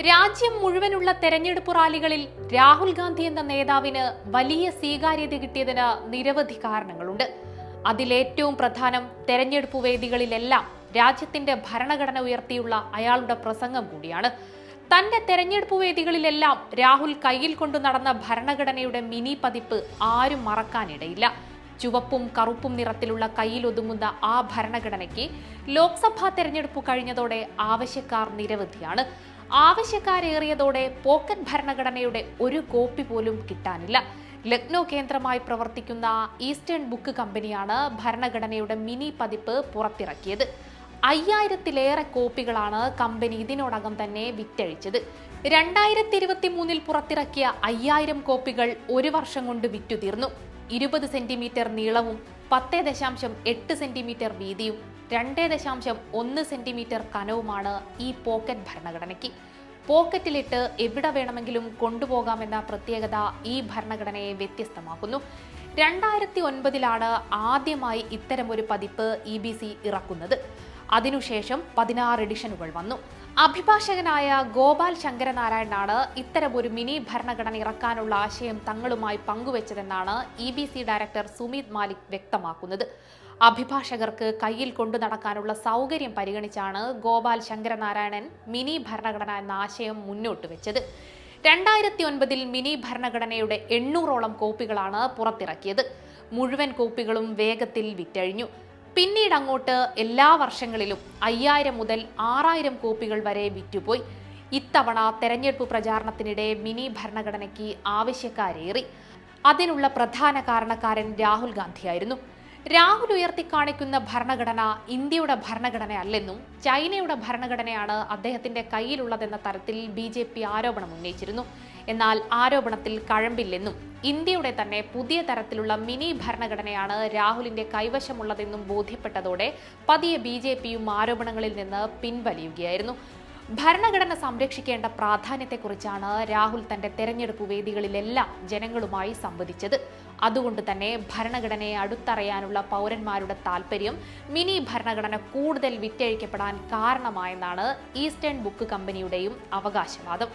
രാജ്യം മുഴുവനുള്ള തെരഞ്ഞെടുപ്പ് റാലികളിൽ രാഹുൽ ഗാന്ധി എന്ന നേതാവിന് വലിയ സ്വീകാര്യത കിട്ടിയതിന് നിരവധി കാരണങ്ങളുണ്ട്. അതിലേറ്റവും പ്രധാനം തെരഞ്ഞെടുപ്പ് വേദികളിലെല്ലാം രാജ്യത്തിന്റെ ഭരണഘടന ഉയർത്തിയുള്ള അയാളുടെ പ്രസംഗം കൂടിയാണ്. തന്റെ തെരഞ്ഞെടുപ്പ് വേദികളിലെല്ലാം രാഹുൽ കയ്യിൽ കൊണ്ടു നടന്ന ഭരണഘടനയുടെ മിനി പതിപ്പ് ആരും മറക്കാനിടയില്ല. ചുവപ്പും കറുപ്പും നിറത്തിലുള്ള കയ്യിലൊതുങ്ങുന്ന ആ ഭരണഘടനയ്ക്ക് ലോക്സഭാ തെരഞ്ഞെടുപ്പ് കഴിഞ്ഞതോടെ ആവശ്യക്കാർ നിരവധിയാണ്. ആവശ്യക്കാരേറിയതോടെ പോക്കൻ ഭരണഘടനയുടെ ഒരു കോപ്പി പോലും കിട്ടാനില്ല. ലക്നോ കേന്ദ്രമായി പ്രവർത്തിക്കുന്ന ഈസ്റ്റേൺ ബുക്ക് കമ്പനിയാണ് ഭരണഘടനയുടെ മിനി പതിപ്പ് പുറത്തിറക്കിയത്. അയ്യായിരത്തിലേറെ കോപ്പികളാണ് കമ്പനി ഇതിനോടകം തന്നെ വിറ്റഴിച്ചത്. രണ്ടായിരത്തി ഇരുപത്തി മൂന്നിൽ പുറത്തിറക്കിയ അയ്യായിരം കോപ്പികൾ ഒരു വർഷം കൊണ്ട് വിറ്റുതീർന്നു. ഇരുപത് സെന്റിമീറ്റർ നീളവും പത്ത് ദശാംശം എട്ട് സെന്റിമീറ്റർ വീതിയും രണ്ട് ദശാംശം ഒന്ന് സെന്റിമീറ്റർ കനവുമാണ് ഈ പോക്കറ്റ് ഭരണഘടനയ്ക്ക്. പോക്കറ്റിലിട്ട് എവിടെ വേണമെങ്കിലും കൊണ്ടുപോകാമെന്ന പ്രത്യേകത ഈ ഭരണഘടനയെ വ്യത്യസ്തമാക്കുന്നു. രണ്ടായിരത്തി ഒൻപതിലാണ് ആദ്യമായി ഇത്തരം ഒരു പതിപ്പ് ഇ ബി സി ഇറക്കുന്നത്. അതിനുശേഷം പതിനാറ് എഡിഷനുകൾ വന്നു. അഭിഭാഷകനായ ഗോപാൽ ശങ്കരനാരായണനാണ് ഇത്തരമൊരു മിനി ഭരണഘടന ഇറക്കാനുള്ള ആശയം തങ്ങളുമായി പങ്കുവച്ചതെന്നാണ് E B C director Sumeet Malik വ്യക്തമാക്കുന്നത്. അഭിഭാഷകർക്ക് കയ്യിൽ കൊണ്ടു നടക്കാനുള്ള സൗകര്യം പരിഗണിച്ചാണ് ഗോപാൽ ശങ്കരനാരായണൻ മിനി ഭരണഘടന എന്ന ആശയം മുന്നോട്ട് വെച്ചത്. രണ്ടായിരത്തി ഒൻപതിൽ മിനി ഭരണഘടനയുടെ എണ്ണൂറോളം കോപ്പികളാണ് പുറത്തിറക്കിയത്. മുഴുവൻ കോപ്പികളും വേഗത്തിൽ വിറ്റഴിഞ്ഞു. പിന്നീട് അങ്ങോട്ട് എല്ലാ വർഷങ്ങളിലും അയ്യായിരം മുതൽ ആറായിരം കോപ്പികൾ വരെ വിറ്റുപോയി. ഇത്തവണ തെരഞ്ഞെടുപ്പ് പ്രചാരണത്തിനിടെ മിനി ഭരണഘടനയ്ക്ക് ആവശ്യക്കാരേറി. അതിനുള്ള പ്രധാന കാരണക്കാരൻ രാഹുൽ ഗാന്ധിയായിരുന്നു. രാഹുൽ ഉയർത്തിക്കാണിക്കുന്ന ഭരണഘടന ഇന്ത്യയുടെ ഭരണഘടനയല്ലെന്നും ചൈനയുടെ ഭരണഘടനയാണ് അദ്ദേഹത്തിന്റെ കയ്യിലുള്ളതെന്ന തരത്തിൽ ബി ജെ പി ആരോപണം ഉന്നയിച്ചിരുന്നു. എന്നാൽ ആരോപണത്തിൽ കഴമ്പില്ലെന്നും ഇന്ത്യയുടെ തന്നെ പുതിയ തരത്തിലുള്ള മിനി ഭരണഘടനയാണ് രാഹുലിന്റെ കൈവശമുള്ളതെന്നും ബോധ്യപ്പെട്ടതോടെ പതിയെ ബി ജെ പിയും ആരോപണങ്ങളിൽ നിന്ന് പിൻവലിയുകയായിരുന്നു. ഭരണഘടന സംരക്ഷിക്കേണ്ട പ്രാധാന്യത്തെക്കുറിച്ചാണ് രാഹുൽ തന്റെ തെരഞ്ഞെടുപ്പ് വേദികളിലെല്ലാം ജനങ്ങളുമായി സംവദിച്ചത്. അതുകൊണ്ട് തന്നെ ഭരണഘടനയെ അടുത്തറിയാനുള്ള പൗരന്മാരുടെ താല്പര്യം മിനി ഭരണഘടന കൂടുതൽ വിറ്റഴിക്കപ്പെടാൻ കാരണമായെന്നാണ് ഈസ്റ്റേൺ ബുക്ക് കമ്പനിയുടെയും അവകാശവാദം.